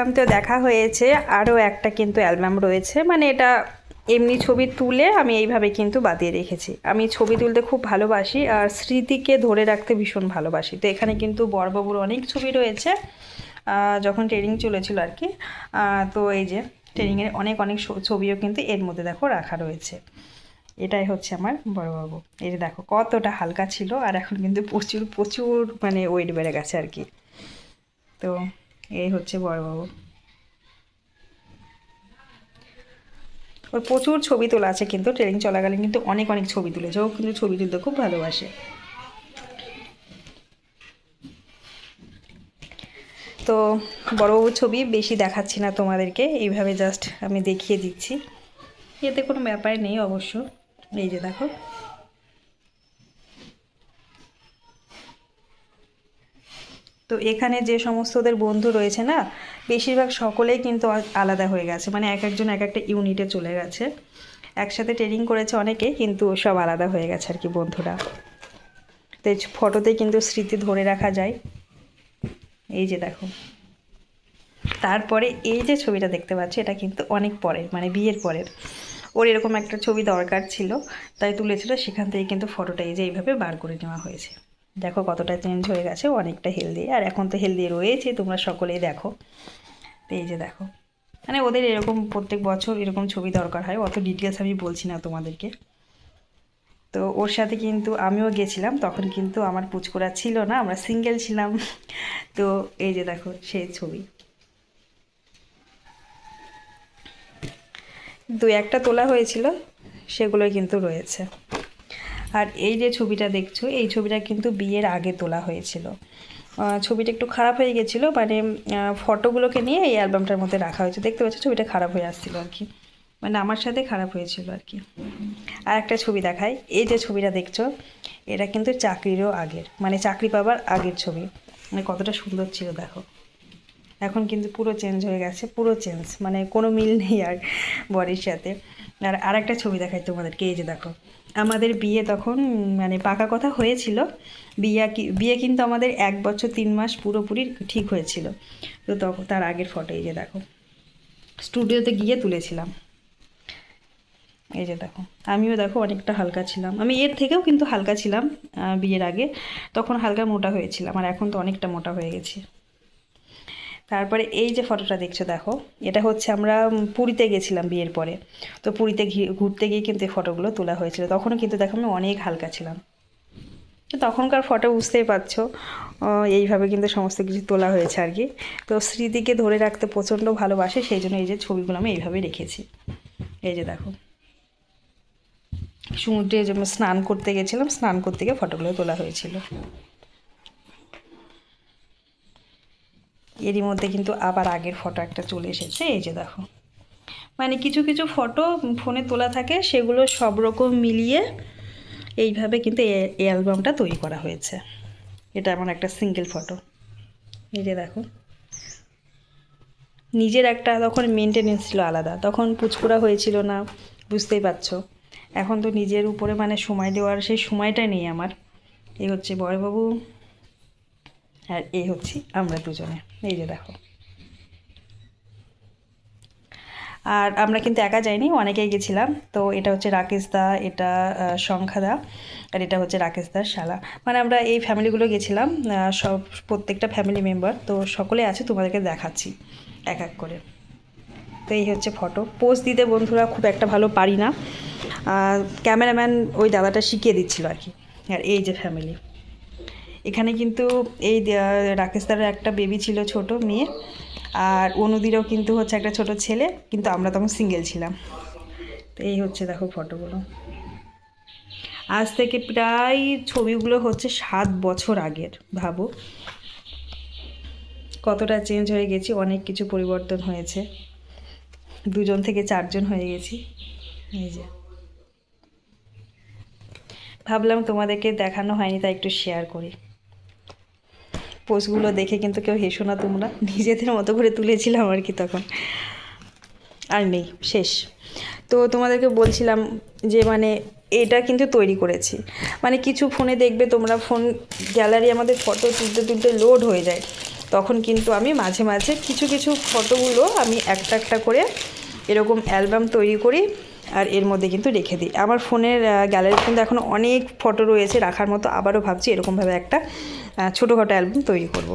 Album তো দেখা হয়েছে, আরও একটা কিন্তু অ্যালবাম রয়েছে। মানে এটা এমনি ছবি তুলে আমি এইভাবে কিন্তু বাদিয়ে রেখেছি। আমি ছবি তুলতে খুব ভালোবাসি আর স্মৃতিকে ধরে রাখতে ভীষণ ভালোবাসি। তো এখানে কিন্তু বড়বাবুর অনেক ছবি রয়েছে যখন ট্রেনিং চলেছিল আর কি। তো এই যে ট্রেনিংয়ের অনেক অনেক ছবিও কিন্তু এর মধ্যে দেখো রাখা রয়েছে। এটাই হচ্ছে আমার বড়বাবু এই যে দেখো কতটা হালকা ছিল আর এখন কিন্তু প্রচুর প্রচুর মানে ওয়েট বেড়ে গেছে আর কি। তো এই হচ্ছে বড়বাবু। ওর প্রচুর ছবি তোলা আছে কিন্তু ট্রেনিং চলাকালীন কিন্তু অনেক অনেক ছবি তুলেছে। ও কিন্তু ছবি তুলতে খুব ভালোবাসে। তো বড়বাবুর ছবি বেশি দেখাচ্ছি না তোমাদেরকে, এইভাবে জাস্ট আমি দেখিয়ে দিচ্ছি। এতে কোনো ব্যাপার নেই অবশ্য। এই যে দেখো। তো এখানে যে সমস্ত ওদের বন্ধু রয়েছে না, বেশিরভাগ সকলেই কিন্তু আলাদা হয়ে গেছে। মানে এক একজন এক একটা ইউনিটে চলে গেছে। একসাথে ট্রেনিং করেছে অনেকে, কিন্তু সব আলাদা হয়ে গেছে আর কি বন্ধুরা। তো ফটোতে কিন্তু স্মৃতি ধরে রাখা যায়। এই যে দেখো। তারপরে এই যে ছবিটা দেখতে পাচ্ছি, এটা কিন্তু অনেক পরের মানে বিয়ের পরের। ওর এরকম একটা ছবি দরকার ছিল, তাই তুলেছিল, সেখান থেকে কিন্তু ফটোটা এই যে এইভাবে বার করে নেওয়া হয়েছে। দেখো কতটা চেঞ্জ হয়ে গেছে, অনেকটা হেলদি আর এখন তো হেলদি রয়েছে, তোমরা সকলেই দেখো। তো এই যে দেখো মানে ওদের এরকম প্রত্যেক বছর এরকম ছবি দরকার হয়, অত ডিটেলস আমি বলছি না তোমাদেরকে। তো ওর সাথে কিন্তু আমিও গেছিলাম, তখন কিন্তু আমার পুচকোরা ছিল না, আমরা সিঙ্গেল ছিলাম। তো এই যে দেখো, সেই ছবি। দু একটা তোলা হয়েছিল সেগুলো কিন্তু রয়েছে। আর এই যে ছবিটা দেখছ, এই ছবিটা কিন্তু বিয়ের আগে তোলা হয়েছিল। ছবিটা একটু খারাপ হয়ে গেছিল মানে ফটোগুলোকে নিয়ে এই অ্যালবামটার মধ্যে রাখা হয়েছে। দেখতে পাচ্ছ ছবিটা খারাপ হয়ে আসছিল আর কি। মানে আমার সাথে খারাপ হয়েছিল আর কি। আর একটা ছবি দেখাই, এই যে ছবিটা দেখছ, এটা কিন্তু চাকরিরও আগের মানে চাকরি পাবার আগের ছবি। মানে কতটা সুন্দর ছিল, দেখো। এখন কিন্তু পুরো চেঞ্জ হয়ে গেছে, পুরো চেঞ্জ মানে কোনো মিল নেই আর বরের সাথে। আর আরেকটা ছবি দেখাই তোমাদেরকে, এই যে দেখো। আমাদের বিয়ে তখন মানে পাকা কথা হয়েছিল। বিয়ে কি, বিয়ে কিন্তু আমাদের এক বছর তিন মাস পুরোপুরি ঠিক হয়েছিল। তো তখন তার আগের ফটো এই যে দেখো। স্টুডিওতে গিয়ে তুলেছিলাম। এই যে দেখো, আমিও দেখো অনেকটা হালকা ছিলাম। আমি এর থেকেও কিন্তু হালকা ছিলাম বিয়ের আগে। তখন হালকা মোটা হয়েছিলাম, আর এখন তো অনেকটা মোটা হয়ে গেছি। তারপরে এই যে ফটোটা দেখছ, দেখো, এটা হচ্ছে আমরা পুরীতে গেছিলাম বিয়ের পরে। তো পুরীতে ঘুরতে গিয়ে কিন্তু এই ফটোগুলো তোলা হয়েছিল। তখনও কিন্তু দেখো আমি অনেক হালকা ছিলাম। তো তখনকার ফটো বুঝতেই পারছ এইভাবে কিন্তু সমস্ত কিছু তোলা হয়েছে আর কি। তো স্মৃতিকে ধরে রাখতে প্রচণ্ড ভালোবাসে, সেই জন্য এই যে ছবিগুলো আমি এইভাবে রেখেছি। এই যে দেখো। সমুদ্রে যেমন স্নান করতে গেছিলাম, স্নান করতে গিয়ে ফটোগুলো তোলা হয়েছিল। এরই মধ্যে কিন্তু আবার আগের ফটো একটা চলে এসেছে, এই যে দেখো। মানে কিছু কিছু ফটো ফোনে তোলা থাকে, সেগুলো সব রকম মিলিয়ে এইভাবে কিন্তু এই অ্যালবামটা তৈরি করা হয়েছে। এটা আমার একটা সিঙ্গেল ফটো এই যে দেখো। নিজের একটা তখন মেনটেনেন্স ছিল আলাদা, তখন পুচকুরা হয়েছিল না, বুঝতেই পারছ। এখন তো নিজের উপরে মানে সময় দেওয়ার, সেই সময়টা নেই আমার। এই হচ্ছে বড়বাবু। আর এই হচ্ছি আমরা দুজনে। এই যে দেখো। আর আমরা কিন্তু একা যাইনি, অনেকেই গেছিলাম। তো এটা হচ্ছে রাকেশ দা, এটা সংখ্যা দা, আর এটা হচ্ছে রাকেশ দার শালা। মানে আমরা এই ফ্যামিলিগুলো গেছিলাম সব, প্রত্যেকটা ফ্যামিলি মেম্বার তো সকলে আছে, তোমাদেরকে দেখাচ্ছি, এক এক করে। তো এই হচ্ছে ফটো পোস্ট দিতে বন্ধুরা খুব একটা ভালো পারি না। ক্যামেরাম্যান ওই দাদাটা শিখিয়ে দিচ্ছিল আর কি। আর এই যে ফ্যামিলি এখানে কিন্তু এই রাকেশ দারের একটা বেবি ছিল ছোট মেয়ে আর অনুদিরও কিন্তু হচ্ছে একটা ছোট ছেলে, কিন্তু আমরা তখন সিঙ্গেল ছিলাম। তো এই হচ্ছে দেখো ফটোগুলো আজ থেকে প্রায় ছবিগুলো হচ্ছে সাত বছর আগের, ভাবো। কতটা চেঞ্জ হয়ে গেছি, অনেক কিছু পরিবর্তন হয়েছে। দুজন থেকে চারজন হয়ে গেছি। এই যে। ভাবলাম তোমাদেরকে দেখানো হয়নি, তাই একটু শেয়ার করি। পোস্টগুলো দেখে কিন্তু কেউ হেসো না তোমরা। নিজেদের মতো করে তুলেছিলাম আর কি তখন। আর নেই, শেষ। তো তোমাদেরকে বলছিলাম যে মানে এটা কিন্তু তৈরি করেছি। মানে কিছু ফোনে দেখবে তোমরা ফোন গ্যালারি আমাদের ফটো তুলতে তুলতে লোড হয়ে যায়। তখন কিন্তু আমি মাঝে মাঝে কিছু কিছু ফটোগুলো আমি একটা একটা করে এরকম অ্যালবাম তৈরি করি। আর এর মধ্যে কিন্তু রেখে দিই। আমার ফোনের গ্যালারি কিন্তু এখন অনেক ফটো রয়েছে, রাখার মতো আবারও ভাবছি এরকমভাবে একটা ছোটোখাটো অ্যালবাম তৈরি করব।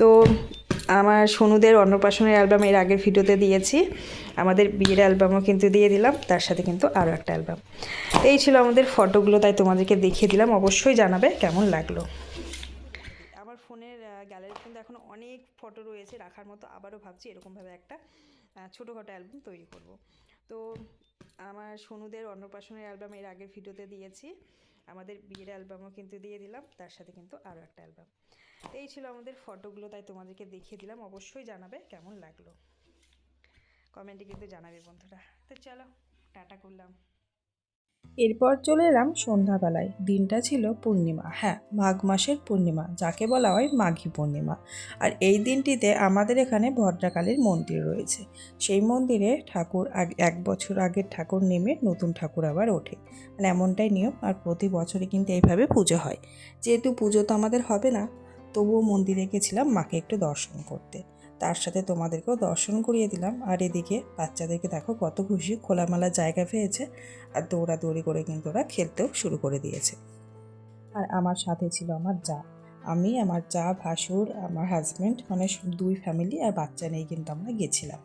তো আমার সোনুদের অন্নপ্রাশনের অ্যালবাম এর আগের ভিডিওতে দিয়েছি, আমাদের বিয়ের অ্যালবামও কিন্তু দিয়ে দিলাম, তার সাথে কিন্তু আরও একটা অ্যালবাম এই ছিল আমাদের ফটোগুলো তাই তোমাদেরকে দেখিয়ে দিলাম, অবশ্যই জানাবে কেমন লাগল। আমার ফোনের গ্যালারি কিন্তু এখন অনেক ফটো রয়েছে, রাখার মতো আবারও ভাবছি এরকমভাবে একটা ছোটোখাটো অ্যালবাম তৈরি করব। তো আমার সোনুদের অন্নপ্রাশনের অ্যালবাম এর আগের ভিডিওতে দিয়েছি। আমাদের বিয়ের অ্যালবামও কিন্তু দিয়ে দিলাম, তার সাথে কিন্তু আরও একটা অ্যালবাম। এই ছিল আমাদের ফটোগুলো, তাই তোমাদেরকে দেখিয়ে দিলাম। অবশ্যই জানাবে কেমন লাগল। কমেন্টে কিন্তু জানাবে বন্ধুরা। তো চলো, টাটা করলাম। এরপর চলে এলাম সন্ধ্যাবেলায়। দিনটা ছিল পূর্ণিমা। হ্যাঁ মাঘ মাসের পূর্ণিমা, যাকে বলা হয় মাঘী পূর্ণিমা। আর এই দিনটিতে আমাদের এখানে ভদ্রাকালীর মন্দির রয়েছে। সেই মন্দিরে ঠাকুর এক বছর আগের ঠাকুর নেমে নতুন ঠাকুর আবার ওঠে। মানে এমনটাই নিয়ম, আর প্রতি বছরে কিন্তু এইভাবে পুজো হয়। যেহেতু পুজো তো আমাদের হবে না, তবুও মন্দিরে গেছিলাম, মাকে একটু দর্শন করতে। তার সাথে তোমাদেরকেও দর্শন করিয়ে দিলাম। আর এদিকে বাচ্চাদেরকে দেখো কত খুশি খোলামেলা জায়গা পেয়েছে আর দৌড়াদৌড়ি করে কিন্তু ওরা খেলতেও শুরু করে দিয়েছে। আর আমার সাথে ছিল আমার যা। আমি, আমার চা ভাসুর, আমার হাজব্যান্ড মানে দুই ফ্যামিলি আর বাচ্চা নিয়ে কিন্তু আমরা গেছিলাম।